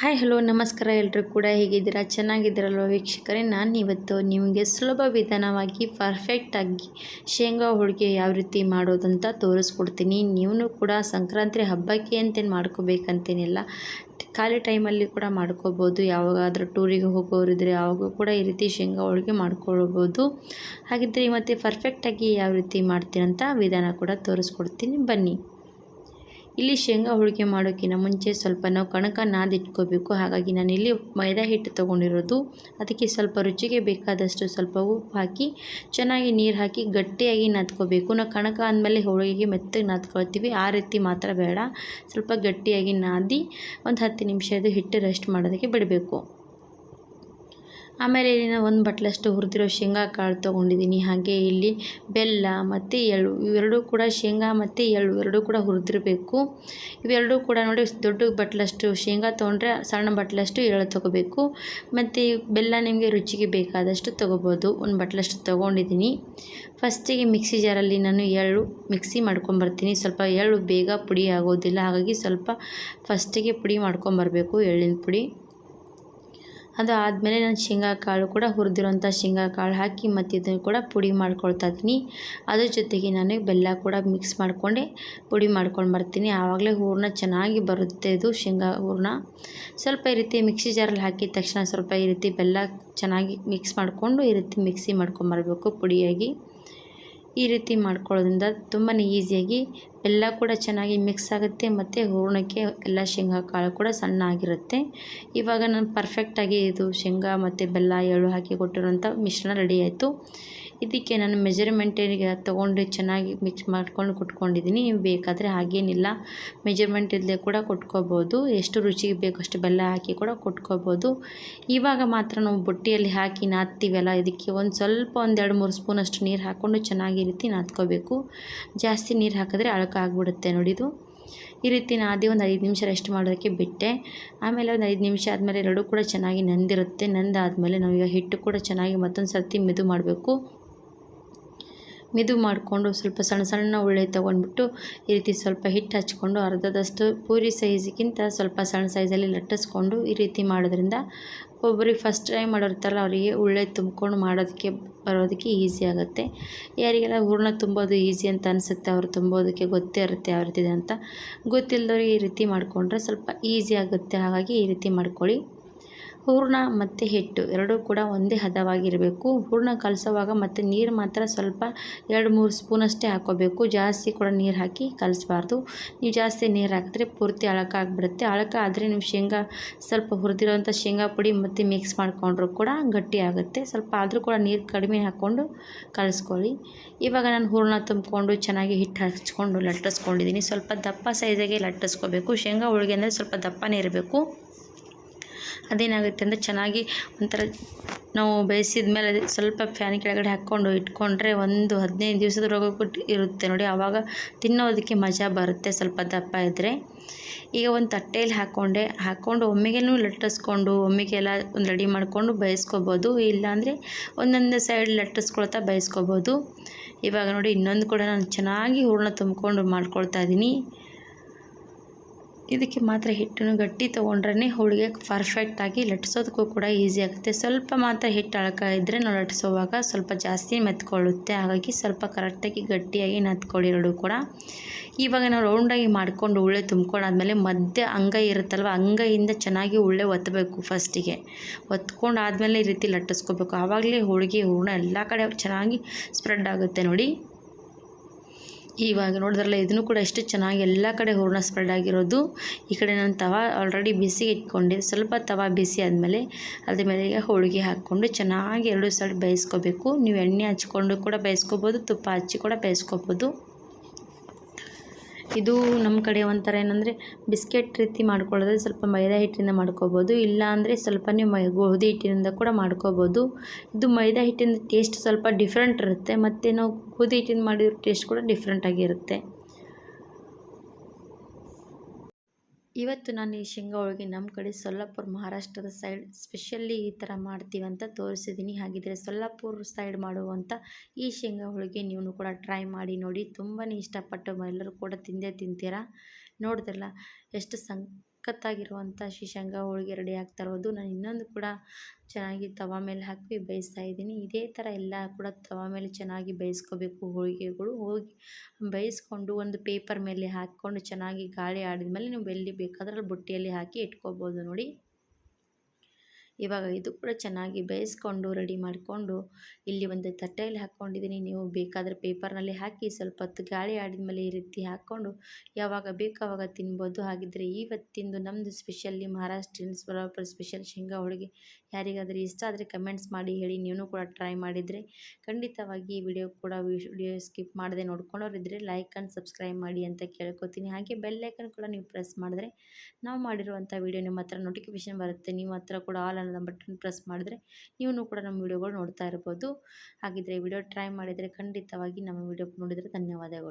Hi, hello, ನಮಸ್ಕಾರ ಎಲ್ಲರೂ ಕೂಡ ಹೇಗಿದ್ದೀರಾ? ಚೆನ್ನಾಗಿದ್ದೀರಲ್ವ ವೀಕ್ಷಕರೇ? ನಾನು ಇವತ್ತು ನಿಮಗೆ ಸುಲಭ ವಿಧಾನವಾಗಿ ಪರ್ಫೆಕ್ಟಾಗಿ ಶೇಂಗಾ ಹೋಳಿಗೆ ಯಾವ ರೀತಿ ಮಾಡೋದಂತ ತೋರಿಸ್ಕೊಡ್ತೀನಿ. ನೀವು ಕೂಡ ಸಂಕ್ರಾಂತಿ ಹಬ್ಬಕ್ಕೆ ಅಂತೇನು ಮಾಡ್ಕೋಬೇಕಂತೇನಿಲ್ಲ. ಖಾಲಿ ಟೈಮಲ್ಲಿ ಕೂಡ ಮಾಡ್ಕೋಬೋದು. ಯಾವಾಗಾದರೂ ಟೂರಿಗೆ ಹೋಗೋರಿದ್ರೆ ಆವಾಗೂ ಕೂಡ ಈ ರೀತಿ ಶೇಂಗಾ ಹೋಳಿಗೆ ಮಾಡ್ಕೊಳ್ಬೋದು. ಹಾಗಿದ್ದರೆ ಮತ್ತು ಪರ್ಫೆಕ್ಟಾಗಿ ಯಾವ ರೀತಿ ಮಾಡ್ತೀರಂತ ವಿಧಾನ ಕೂಡ ತೋರಿಸ್ಕೊಡ್ತೀನಿ. ಬನ್ನಿ. ಇಲ್ಲಿ ಶೇಂಗಾ ಹೋಳಿಗೆ ಮಾಡೋಕ್ಕಿಂತ ಮುಂಚೆ ಸ್ವಲ್ಪ ನಾವು ಕಣಕ ನಾದಿಟ್ಕೋಬೇಕು. ಹಾಗಾಗಿ ನಾನು ಇಲ್ಲಿ ಮೈದಾ ಹಿಟ್ಟು ತೊಗೊಂಡಿರೋದು. ಅದಕ್ಕೆ ಸ್ವಲ್ಪ ರುಚಿಗೆ ಬೇಕಾದಷ್ಟು ಸ್ವಲ್ಪ ಉಪ್ಪು ಹಾಕಿ, ಚೆನ್ನಾಗಿ ನೀರು ಹಾಕಿ ಗಟ್ಟಿಯಾಗಿ ನಾದ್ಕೋಬೇಕು. ನಾವು ಕಣಕ ಅಂದಮೇಲೆ ಹೋಳಿಗೆಗೆ ಮೆತ್ತಗೆ ನಾದ್ಕೊಳ್ತೀವಿ. ಆ ರೀತಿ ಮಾತ್ರ ಬೇಡ. ಸ್ವಲ್ಪ ಗಟ್ಟಿಯಾಗಿ ನಾದಿ ಒಂದು ಹತ್ತು ನಿಮಿಷ ಇದು ಹಿಟ್ಟು ರೆಸ್ಟ್ ಮಾಡೋದಕ್ಕೆ ಬಿಡಬೇಕು. ಆಮೇಲೆ ಇಲ್ಲಿ ನಾನು ಒಂದು ಬಟ್ಲಷ್ಟು ಹುರಿದಿರೋ ಶೇಂಗಾ ಕಾಳು ತೊಗೊಂಡಿದ್ದೀನಿ. ಹಾಗೆ ಇಲ್ಲಿ ಬೆಲ್ಲ ಮತ್ತು ಎಳ್ಳು, ಇವೆರಡೂ ಕೂಡ ಶೇಂಗಾ ಮತ್ತು ಎಳ್ಳು, ಎರಡೂ ಕೂಡ ಹುರಿದಿರಬೇಕು. ಇವೆರಡೂ ಕೂಡ ನೋಡಿ ದೊಡ್ಡ ಬಟ್ಲಷ್ಟು ಶೇಂಗಾ ತೊಗೊಂಡ್ರೆ ಸಣ್ಣ ಬಟ್ಲಷ್ಟು ಎಳ್ಳು ತೊಗೋಬೇಕು. ಮತ್ತು ಬೆಲ್ಲ ನಿಮಗೆ ರುಚಿಗೆ ಬೇಕಾದಷ್ಟು ತೊಗೋಬೋದು. ಒಂದು ಬಟ್ಲಷ್ಟು ತೊಗೊಂಡಿದ್ದೀನಿ. ಫಸ್ಟಿಗೆ ಮಿಕ್ಸಿ ಜಾರಲ್ಲಿ ನಾನು ಎಳ್ಳು ಮಿಕ್ಸಿ ಮಾಡ್ಕೊಂಬರ್ತೀನಿ. ಸ್ವಲ್ಪ ಎಳ್ಳು ಬೇಗ ಪುಡಿ ಆಗೋದಿಲ್ಲ. ಹಾಗಾಗಿ ಸ್ವಲ್ಪ ಫಸ್ಟಿಗೆ ಪುಡಿ ಮಾಡ್ಕೊಂಬರಬೇಕು ಎಳ್ಳಿನ ಪುಡಿ. ಅದು ಆದಮೇಲೆ ನಾನು ಶೇಂಗಾ ಕಾಳು ಕೂಡ ಹುರಿದಿರೋಂಥ ಶೇಂಗಾ ಕಾಳು ಹಾಕಿ ಮತ್ತು ಇದನ್ನು ಕೂಡ ಪುಡಿ ಮಾಡ್ಕೊಳ್ತಾ ಇದ್ದೀನಿ. ಅದ್ರ ಜೊತೆಗೆ ನಾನು ಬೆಲ್ಲ ಕೂಡ ಮಿಕ್ಸ್ ಮಾಡಿಕೊಂಡೆ, ಪುಡಿ ಮಾಡ್ಕೊಂಡು ಬರ್ತೀನಿ. ಆವಾಗಲೇ ಹೂರಣ ಚೆನ್ನಾಗಿ ಬರುತ್ತೆ ಇದು ಶೇಂಗಾ ಹೂರಣ. ಸ್ವಲ್ಪ ಈ ರೀತಿ ಮಿಕ್ಸಿ ಜಾರಲ್ಲಿ ಹಾಕಿದ ತಕ್ಷಣ ಸ್ವಲ್ಪ ಈ ರೀತಿ ಬೆಲ್ಲ ಚೆನ್ನಾಗಿ ಮಿಕ್ಸ್ ಮಾಡಿಕೊಂಡು ಈ ರೀತಿ ಮಿಕ್ಸಿ ಮಾಡ್ಕೊಂಬರ್ಬೇಕು ಪುಡಿಯಾಗಿ. ಈ ರೀತಿ ಮಾಡ್ಕೊಳ್ಳೋದ್ರಿಂದ ತುಂಬಾ ಈಸಿಯಾಗಿ ಎಲ್ಲ ಕೂಡ ಚೆನ್ನಾಗಿ ಮಿಕ್ಸ್ ಆಗುತ್ತೆ ಮತ್ತು ಹೂರಣಕ್ಕೆ ಎಲ್ಲ ಶೇಂಗಾ ಕಾಳು ಕೂಡ ಸಣ್ಣ ಆಗಿರುತ್ತೆ ಇವಾಗ ನಾನು ಪರ್ಫೆಕ್ಟಾಗಿ ಇದು ಶೇಂಗಾ ಮತ್ತು ಬೆಲ್ಲ ಎಳ್ಳು ಹಾಕಿ ಕೊಟ್ಟಿರೋಂಥ ಮಿಶ್ರಣ ರೆಡಿ ಆಯಿತು. ಇದಕ್ಕೆ ನಾನು ಮೆಜರ್ಮೆಂಟಿಗೆ ತೊಗೊಂಡು ಚೆನ್ನಾಗಿ ಮಿಕ್ಸ್ ಮಾಡ್ಕೊಂಡು ಕುಟ್ಕೊಂಡಿದ್ದೀನಿ. ನೀವು ಬೇಕಾದರೆ ಹಾಗೇನಿಲ್ಲ. ಮೆಜರ್ಮೆಂಟ್ ಇಲ್ಲದೆ ಕೂಡ ಕೊಟ್ಕೋಬೋದು. ಎಷ್ಟು ರುಚಿಗೆ ಬೇಕು ಅಷ್ಟು ಬೆಲ್ಲ ಹಾಕಿ ಕೂಡ ಕೊಟ್ಕೋಬೋದು. ಇವಾಗ ಮಾತ್ರ ನಾವು ಬುಟ್ಟಿಯಲ್ಲಿ ಹಾಕಿ ನಾದ್ತೀವಲ್ಲ, ಇದಕ್ಕೆ ಒಂದು ಸ್ವಲ್ಪ ಒಂದೆರಡು ಮೂರು ಸ್ಪೂನಷ್ಟು ನೀರು ಹಾಕ್ಕೊಂಡು ಚೆನ್ನಾಗಿ ರೀತಿ ನಾದ್ಕೋಬೇಕು. ಜಾಸ್ತಿ ನೀರು ಹಾಕಿದ್ರೆ ಅಳಕ ಆಗಿಬಿಡುತ್ತೆ ನೋಡಿದು. ಈ ರೀತಿ ನಾದಿ ಒಂದು ಐದು ನಿಮಿಷ ರೆಸ್ಟ್ ಮಾಡೋದಕ್ಕೆ ಬಿಟ್ಟೆ. ಆಮೇಲೆ ಒಂದು ಐದು ನಿಮಿಷ ಆದಮೇಲೆ ಎರಡೂ ಕೂಡ ಚೆನ್ನಾಗಿ ನಂದಿರುತ್ತೆ. ನಂದಾದಮೇಲೆ ನಾವೀಗ ಹಿಟ್ಟು ಕೂಡ ಚೆನ್ನಾಗಿ ಮತ್ತೊಂದು ಸರ್ತಿ ಮೆದು ಮಾಡಬೇಕು. ಮೆದು ಮಾಡಿಕೊಂಡು ಸ್ವಲ್ಪ ಸಣ್ಣ ಸಣ್ಣ ಉಳ್ಳೆ ತೊಗೊಂಡ್ಬಿಟ್ಟು ಈ ರೀತಿ ಸ್ವಲ್ಪ ಹಿಟ್ಟು ಹಚ್ಕೊಂಡು ಅರ್ಧದಷ್ಟು ಪೂರಿ ಸೈಜ್ಗಿಂತ ಸ್ವಲ್ಪ ಸಣ್ಣ ಸೈಜಲ್ಲಿ ಲಟ್ಟಿಸ್ಕೊಂಡು ಈ ರೀತಿ ಮಾಡೋದ್ರಿಂದ ಒಬ್ಬರಿಗೆ ಫಸ್ಟ್ ಟೈಮ್ ಮಾಡಿರ್ತಾರಲ್ಲ ಅವರಿಗೆ ಉಳ್ಳೆ ತುಂಬ್ಕೊಂಡು ಮಾಡೋದಕ್ಕೆ ಬರೋದಕ್ಕೆ ಈಸಿ ಆಗುತ್ತೆ. ಯಾರಿಗೆಲ್ಲ ಹೂರಣ ತುಂಬೋದು ಈಸಿ ಅಂತ ಅನಿಸುತ್ತೆ ಅವರು ತುಂಬೋದಕ್ಕೆ ಗೊತ್ತೇ ಇರುತ್ತೆ ಯಾವ ರೀತಿ ಅಂತ ಗೊತ್ತಿಲ್ಲದವ್ರಿಗೆ ಈ ರೀತಿ ಮಾಡಿಕೊಂಡ್ರೆ ಸ್ವಲ್ಪ ಈಸಿ ಆಗುತ್ತೆ. ಹಾಗಾಗಿ ಈ ರೀತಿ ಮಾಡ್ಕೊಳ್ಳಿ. ಹೂರಣ ಮತ್ತು ಹಿಟ್ಟು ಎರಡೂ ಕೂಡ ಒಂದೇ ಹದವಾಗಿರಬೇಕು. ಹೂರ್ಣ ಕಲಸೋವಾಗ ಮತ್ತು ನೀರು ಮಾತ್ರ ಸ್ವಲ್ಪ ಎರಡು ಮೂರು ಸ್ಪೂನಷ್ಟೇ ಹಾಕೋಬೇಕು. ಜಾಸ್ತಿ ಕೂಡ ನೀರು ಹಾಕಿ ಕಲಸಬಾರ್ದು. ನೀವು ಜಾಸ್ತಿ ನೀರು ಹಾಕಿದ್ರೆ ಪೂರ್ತಿ ಅಳಕ ಆಗಿಬಿಡುತ್ತೆ. ಅಳಕ ಆದರೆ ನೀವು ಶೇಂಗಾ ಸ್ವಲ್ಪ ಹುರಿದಿರೋಂಥ ಶೇಂಗಾ ಪುಡಿ ಮತ್ತು ಮಿಕ್ಸ್ ಮಾಡಿಕೊಂಡ್ರು ಕೂಡ ಗಟ್ಟಿ ಆಗುತ್ತೆ. ಸ್ವಲ್ಪ ಆದರೂ ಕೂಡ ನೀರು ಕಡಿಮೆ ಹಾಕ್ಕೊಂಡು ಕಲಿಸ್ಕೊಳ್ಳಿ. ಇವಾಗ ನಾನು ಹೂರ್ಣ ತುಂಬಿಕೊಂಡು ಚೆನ್ನಾಗಿ ಹಿಟ್ಟು ಹಚ್ಕೊಂಡು ಲಟ್ಟಿಸ್ಕೊಂಡಿದ್ದೀನಿ ಸ್ವಲ್ಪ ದಪ್ಪ ಸೈಜಾಗೆ ಲಟ್ಟಿಸ್ಕೋಬೇಕು. ಶೇಂಗಾ ಹೋಳಿಗೆ ಅಂದರೆ ಸ್ವಲ್ಪ ದಪ್ಪನೇ ಇರಬೇಕು. ಅದೇನಾಗುತ್ತೆ ಅಂದರೆ ಚೆನ್ನಾಗಿ ಒಂಥರ ನಾವು ಬೇಯಿಸಿದ ಮೇಲೆ ಸ್ವಲ್ಪ ಫ್ಯಾನ್ ಕೆಳಗಡೆ ಹಾಕ್ಕೊಂಡು ಇಟ್ಕೊಂಡ್ರೆ ಒಂದು ಹದಿನೈದು ದಿವಸದ ದಿವಸದವರೆಗೂ ಇರುತ್ತೆ ನೋಡಿ. ಆವಾಗ ತಿನ್ನೋದಕ್ಕೆ ಮಜಾ ಬರುತ್ತೆ ಸ್ವಲ್ಪ ದಪ್ಪ ಇದ್ದರೆ ಈಗ ಒಂದು ತಟ್ಟೆಯಲ್ಲಿ ಹಾಕ್ಕೊಂಡೆ ಹಾಕ್ಕೊಂಡು ಒಮ್ಮೆಗೆನೂ ಲಟ್ಟಿಸ್ಕೊಂಡು ಒಮ್ಮೆಗೆಲ್ಲ ಒಂದು ರೆಡಿ ಮಾಡಿಕೊಂಡು ಬೇಯಿಸ್ಕೊಬೋದು. ಇಲ್ಲಾಂದರೆ ಒಂದೊಂದು ಸೈಡ್ ಲಟ್ಟಿಸ್ಕೊಳ್ತಾ ಬೇಯಿಸ್ಕೊಬೋದು. ಇವಾಗ ನೋಡಿ ಇನ್ನೊಂದು ಕೂಡ ನಾನು ಚೆನ್ನಾಗಿ ಹೂರಣ ತುಂಬಿಕೊಂಡು ಮಾಡ್ಕೊಳ್ತಾ ಇದ್ದೀನಿ. ಇದಕ್ಕೆ ಮಾತ್ರ ಹಿಟ್ಟನ್ನು ಗಟ್ಟಿ ತೊಗೊಂಡ್ರೆ ಹೋಳಿಗೆ ಪರ್ಫೆಕ್ಟಾಗಿ ಲಟ್ಟಿಸೋದಕ್ಕೂ ಕೂಡ ಈಸಿ ಆಗುತ್ತೆ. ಸ್ವಲ್ಪ ಮಾತ್ರ ಹಿಟ್ಟು ಅಳಕ ಇದ್ದರೆ ನಾವು ಲಟ್ಟಿಸುವಾಗ ಸ್ವಲ್ಪ ಜಾಸ್ತಿ ಮೆತ್ಕೊಳ್ಳುತ್ತೆ. ಹಾಗಾಗಿ ಸ್ವಲ್ಪ ಕರೆಕ್ಟಾಗಿ ಗಟ್ಟಿಯಾಗಿ ನತ್ಕೊಳ್ಳಿ ಕೂಡ. ಇವಾಗ ನಾವು ರೌಂಡಾಗಿ ಮಾಡಿಕೊಂಡು ಉಳ್ಳೆ ತುಂಬ್ಕೊಂಡಾದ್ಮೇಲೆ ಮಧ್ಯೆ ಅಂಗೈ ಇರುತ್ತಲ್ವ, ಅಂಗೈಯಿಂದ ಚೆನ್ನಾಗಿ ಉಳ್ಳೆ ಒತ್ತಬೇಕು ಫಸ್ಟಿಗೆ ಒತ್ಕೊಂಡು ಆದಮೇಲೆ ಈ ರೀತಿ ಲಟ್ಟಿಸ್ಕೋಬೇಕು. ಆವಾಗಲೇ ಹೋಳಿಗೆ ಹೂರ್ಣ ಎಲ್ಲ ಕಡೆ ಚೆನ್ನಾಗಿ ಸ್ಪ್ರೆಡ್ ಆಗುತ್ತೆ ನೋಡಿ. ಇವಾಗ ನೋಡಿದ್ರಲ್ಲ, ಇದನ್ನು ಕೂಡ ಎಷ್ಟು ಚೆನ್ನಾಗಿ ಎಲ್ಲ ಕಡೆ ಹೂರಣ ಸ್ಪ್ರೆಡ್ ಆಗಿರೋದು. ಈ ಕಡೆ ನಾನು ತವ ಆಲ್ರೆಡಿ ಬಿಸಿ ಇಟ್ಕೊಂಡೆ. ಸ್ವಲ್ಪ ತವ ಬಿಸಿ ಆದಮೇಲೆ ಅದ್ರ ಮೇಲೆ ಹೋಳಿಗೆ ಹಾಕ್ಕೊಂಡು ಚೆನ್ನಾಗಿ ಎರಡು ಸೈಡ್ ಬೇಯಿಸ್ಕೋಬೇಕು. ನೀವು ಎಣ್ಣೆ ಹಚ್ಕೊಂಡು ಕೂಡ ಬೇಯಿಸ್ಕೋಬೋದು, ತುಪ್ಪ ಹಚ್ಚಿ ಕೂಡ ಬೇಯಿಸ್ಕೋಬೋದು. ಇದು ನಮ್ಮ ಕಡೆ ಒಂಥರ ಏನಂದರೆ ಬಿಸ್ಕೆಟ್ ರೀತಿ ಮಾಡ್ಕೊಳ್ಳೋದ್ರೆ ಸ್ವಲ್ಪ ಮೈದಾ ಹಿಟ್ಟಿನಿಂದ ಮಾಡ್ಕೋಬೋದು ಇಲ್ಲ ಅಂದರೆ ಸ್ವಲ್ಪ ಮೈ, ಗೋಧಿ ಹಿಟ್ಟಿನಿಂದ ಕೂಡ ಮಾಡ್ಕೋಬೋದು. ಇದು ಮೈದಾ ಹಿಟ್ಟಿನ ಟೇಸ್ಟ್ ಸ್ವಲ್ಪ ಡಿಫ್ರೆಂಟ್ ಇರುತ್ತೆ ಮತ್ತು ನಾವು ಗೋಧಿ ಹಿಟ್ಟಿಂದ ಮಾಡಿರೋ ಟೇಸ್ಟ್ ಕೂಡ ಡಿಫ್ರೆಂಟಾಗಿರುತ್ತೆ ಇವತ್ತು ನಾನು ಈ ಶೇಂಗಾ ಹೋಳಿಗೆ ನಮ್ಮ ಕಡೆ ಸೊಲ್ಲಾಪುರ ಮಹಾರಾಷ್ಟ್ರದ ಸೈಡ್ ಸ್ಪೆಷಲ್ಲಿ ಈ ಥರ ಮಾಡ್ತೀವಿ ಅಂತ ತೋರಿಸಿದ್ದೀನಿ. ಹಾಗಿದ್ರೆ ಸೊಲ್ಲಾಪುರ ಸೈಡ್ ಮಾಡುವಂಥ ಈ ಶೇಂಗಾ ಹೋಳಿಗೆ ನೀವು ಕೂಡ ಟ್ರೈ ಮಾಡಿ ನೋಡಿ. ತುಂಬಾ ಇಷ್ಟಪಟ್ಟು ಎಲ್ಲರೂ ಕೂಡ ತಿಂದೇ ತಿಂತೀರಾ? ನೋಡಿದ್ರಲ್ಲ, ಎಷ್ಟು ಸಂ ಸಖತ್ತಾಗಿರುವಂಥ ಶ್ರೀ ಶೇಂಗಾ ಹೋಳಿಗೆ ರೆಡಿ ಆಗ್ತಾ ಇರೋದು. ನಾನು ಇನ್ನೊಂದು ಕೂಡ ಚೆನ್ನಾಗಿ ತವಾ ಮೇಲೆ ಹಾಕಿ ಬೇಯಿಸ್ತಾ ಇದ್ದೀನಿ. ಇದೇ ಥರ ಎಲ್ಲ ಕೂಡ ತವಾ ಮೇಲೆ ಚೆನ್ನಾಗಿ ಬೇಯಿಸ್ಕೋಬೇಕು ಹೋಳಿಗೆಗಳು. ಹೋಗಿ ಬೇಯಿಸ್ಕೊಂಡು ಒಂದು ಪೇಪರ್ ಮೇಲೆ ಹಾಕ್ಕೊಂಡು ಚೆನ್ನಾಗಿ ಗಾಳಿ ಆಡಿದ ಮೇಲೆ ನೀವು ಎಲ್ಲಿ ಬೇಕಾದ್ರೆ ಬುಟ್ಟಿಯಲ್ಲಿ ಹಾಕಿ ಇಟ್ಕೋಬೋದು ನೋಡಿ. ಇವಾಗ ಇದು ಕೂಡ ಚೆನ್ನಾಗಿ ಬೇಯಿಸ್ಕೊಂಡು ರೆಡಿ ಮಾಡಿಕೊಂಡು ಇಲ್ಲಿ ಒಂದು ತಟ್ಟೆಯಲ್ಲಿ ಹಾಕ್ಕೊಂಡಿದ್ದೀನಿ. ನೀವು ಬೇಕಾದರೆ ಪೇಪರ್ನಲ್ಲಿ ಹಾಕಿ ಸ್ವಲ್ಪ ಹೊತ್ತು ಗಾಳಿ ಆಡಿದ ಮೇಲೆ ಈ ರೀತಿ ಹಾಕ್ಕೊಂಡು ಯಾವಾಗ ಬೇಕು ಆವಾಗ ತಿನ್ಬೋದು. ಹಾಗಿದ್ದರೆ ಇವತ್ತಿಂದು ನಮ್ಮದು ಸ್ಪೆಷಲ್ಲಿ ಮಹಾರಾಷ್ಟ್ರೀಯನ್ ಸ್ವಲ್ಪರ್ ಸ್ಪೆಷಲ್ ಶೇಂಗಾ ಹೋಳಿಗೆ. ಯಾರಿಗಾದರೂ ಇಷ್ಟ ಆದರೆ ಕಮೆಂಟ್ಸ್ ಮಾಡಿ ಹೇಳಿ ನೀವು ಕೂಡ ಟ್ರೈ ಮಾಡಿದರೆ ಖಂಡಿತವಾಗಿ ಈ ವಿಡಿಯೋ ಕೂಡ ವಿಡಿಯೋ ಸ್ಕಿಪ್ ಮಾಡದೆ ನೋಡ್ಕೊಂಡವ್ರಿದ್ದರೆ ಲೈಕ್ ಆ್ಯಂಡ್ ಸಬ್ಸ್ಕ್ರೈಬ್ ಮಾಡಿ ಅಂತ ಕೇಳ್ಕೊತೀನಿ. ಹಾಗೆ ಬೆಲ್ಲೈಕನ್ ಕೂಡ ನೀವು ಪ್ರೆಸ್ ಮಾಡಿದ್ರೆ ನಾವು ಮಾಡಿರುವಂಥ ವಿಡಿಯೋ ನಿಮ್ಮ ಹತ್ರ ನೋಟಿಫಿಕೇಶನ್ ಬರುತ್ತೆ. ನಿಮ್ಮ ಹತ್ರ ಕೂಡ ಆಲ್ ಅನ್ನೋದು ಬಟನ್ ಪ್ರೆಸ್ ಮಾಡಿದ್ರೆ ನೀವು ಕೂಡ ನಮ್ಮ ವಿಡಿಯೋಗಳು ನೋಡ್ತಾ ಇರ್ಬೋದು. ಹಾಗಿದ್ರೆ ವಿಡಿಯೋ ಟ್ರೈ ಮಾಡಿದರೆ ಖಂಡಿತವಾಗಿ ನಮ್ಮ ವಿಡಿಯೋ ನೋಡಿದರೆ ಧನ್ಯವಾದಗಳು.